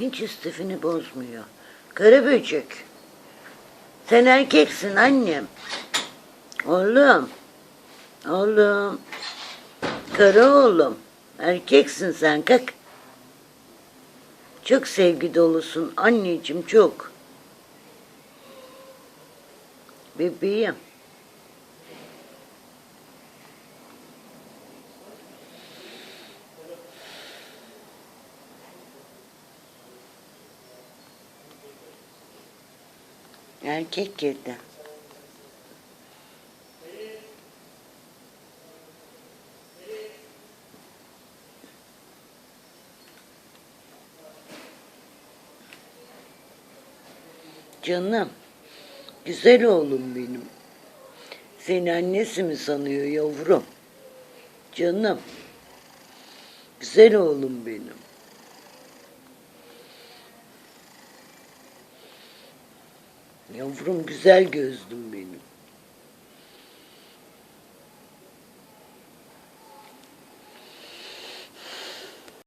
Hiç istifini bozmuyor. Kara böcek. Sen erkeksin annem. Oğlum. Oğlum. Kara oğlum. Erkeksin sen kalk. Çok sevgi dolusun anneciğim çok. Bebeğim. Erkek girdi. Canım, güzel oğlum benim. Seni annesi mi sanıyor yavrum? Canım, güzel oğlum benim. Yavrum güzel gözdüm benim.